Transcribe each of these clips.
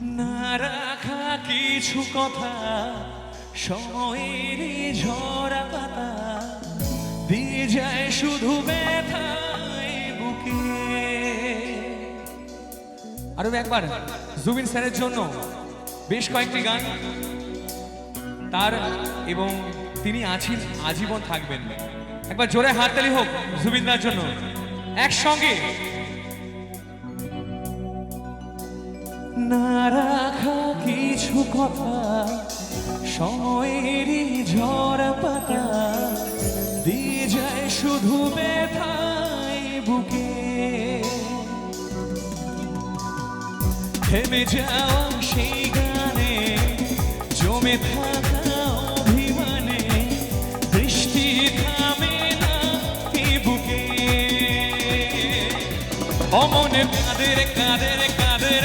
না রাখা কিছু কথা সময়ের ঝরা পাতা, দিয়ে যায় শুধু ব্যথায় বুকে। আরও একবার জুবিন স্যারের জন্য বেশ কয়েকটি গান, তার এবং তিনি আছেন, আজীবন থাকবেন। একবার জোরে হাততালি হোক জুবিনদার জন্য। একসঙ্গে না রাখা কিছু কথা সময়েরই ঝরা পাতা, দিয়ে যায় শুধু ব্যথায় বুকে। থেমে যাওয়া সেই গানে, জমে থাকা অভিমানে বৃষ্টি থামে না বুকে। অমনে কাদের কাদের কাদের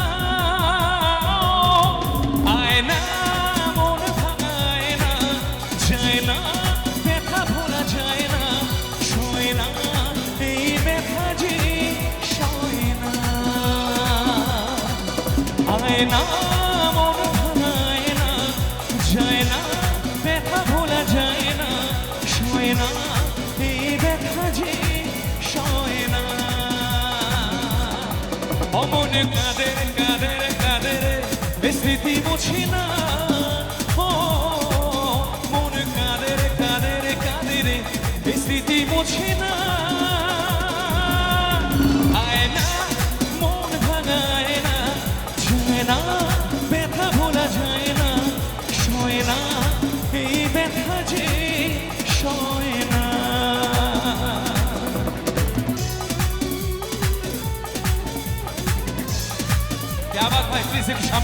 অমন কাদের কাদের এই স্মৃতি মুছি না ও মন কাদের কাদের কাদের রে স্মৃতি মুছি না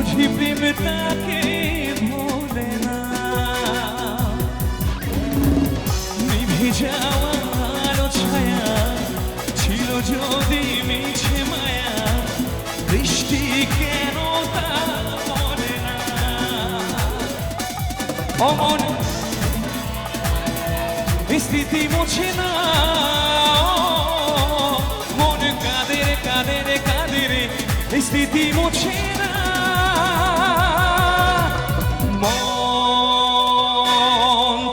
বুঝি প্রেম ভোলে না। নিভে যাওয়া আলো ছায়া ছিল যদি মিছে মায়া, বৃষ্টি কেন তা পড়ে না। অমন স্মৃতি মুছে না। মন কাদের কাদের কাদের স্মৃতি মুছে না। মন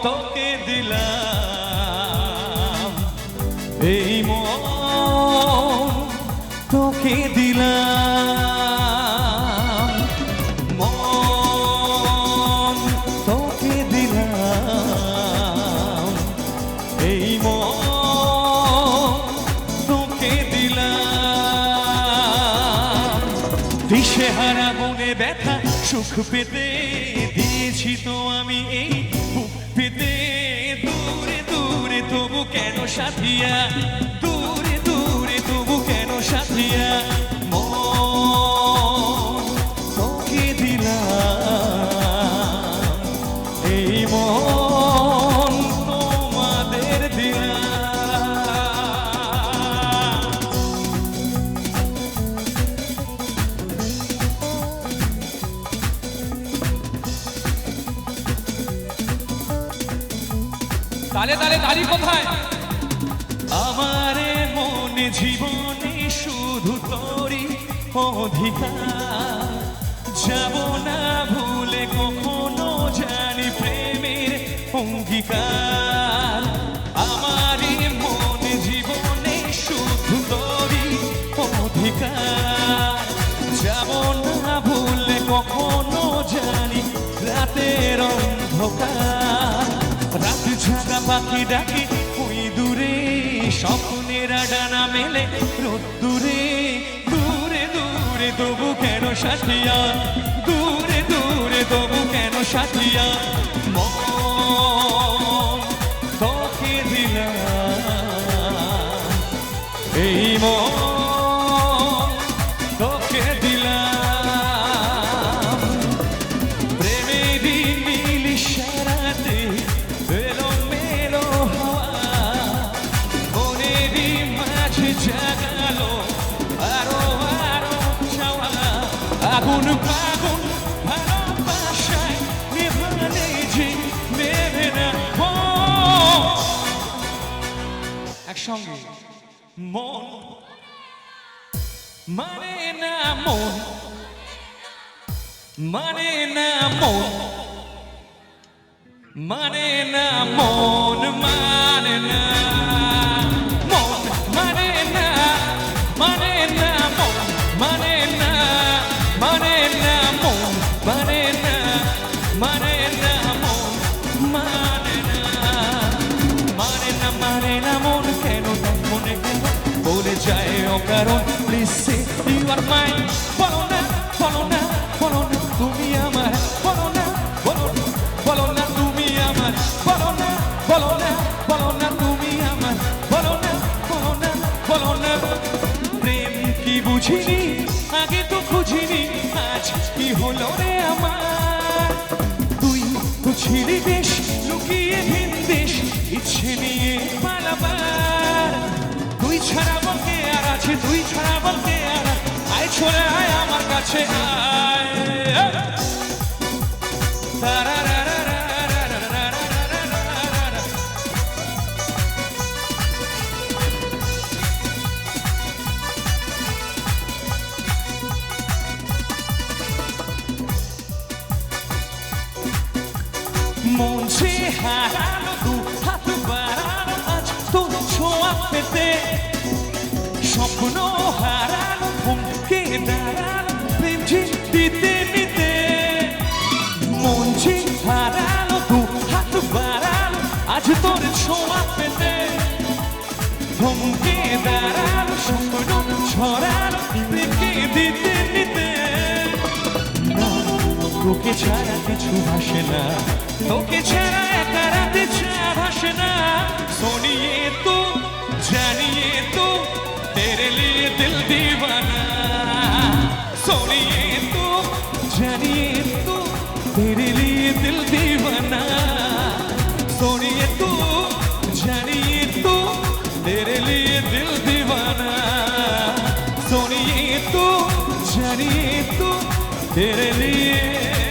তোকে দিলাম। এই মন তোকে দিলাম। মন তোকে দিলাম। এই মন তোকে দিলাম। দিশেহারা মনে ব্যথা সুখ পেতে দিয়েছি তো আমি এই বুক পেতে। দূরে দূরে তবু কেন সাথিয়া? তালে তালে তালি কোথায়? আমারে মনে জীবনে শুধু তোরই অধিকার। যাব না ভুলে কখনো জানি প্রেমের অঙ্গীকার। আমারই মনে জীবনে শুধু তোরই অধিকার। যাব না ভুলে কখনো জানি রাতের অন্ধকার। পাখি ডাকে ওই দূরে? স্বপ্নের ডানা মেলে, রোদ্দুরে। দূরে দূরে তবু কেন সাথিয়া? দূরে দূরে তবু কেন সাথিয়া? মন আগুন আগুন ভালোবাসায় নেভালে যে নেবে না। একসঙ্গে। মন না মন? মানে না মন? মানে মন? মানে না মানে না মন মানে না যায় অকারণ please say you are mine বলো না বলো না বলো না তুমি আমার বলো না বলো না বলো না তুমি আমার বলো না বলো না বলো না তুমি আমার বলো না বলো না বলো না প্রেম কি বুঝিনি আগে তো খুঁজিনি আজ কি হলো রে আমার তুই বুঝিলি বেশ লুকিয়ে ভিন দেশ ইচ্ছে নিয়ে পালাবার তুই ছাড়া আর আছে তুই ছাড়া বলতে আয় ছড়ে আয় আমার কাছে, আয়। মন সে হারানো দু হাত বাড়ানো আজ তোর ছোঁয়া পেতে この腹の本気ならピンチ出てみてもんち腹のドハトバラの味とれちょわってね本気ならの食のちょらのピンチ出てみてな তোকে ছাড়া কিছু হাসে না তোকে ছাড়া একা রাতে ছাড় হাসে না সোনিয়ে তো জানিয়ে তো तेरे लिए दिल दीवाना सोनिए तू जानिए तू तेरे लिए दिल दीवाना सोनिए तू जानिए तू तेरे लिए दिल दीवाना सोनिए तू जानिए तू तेरे लिए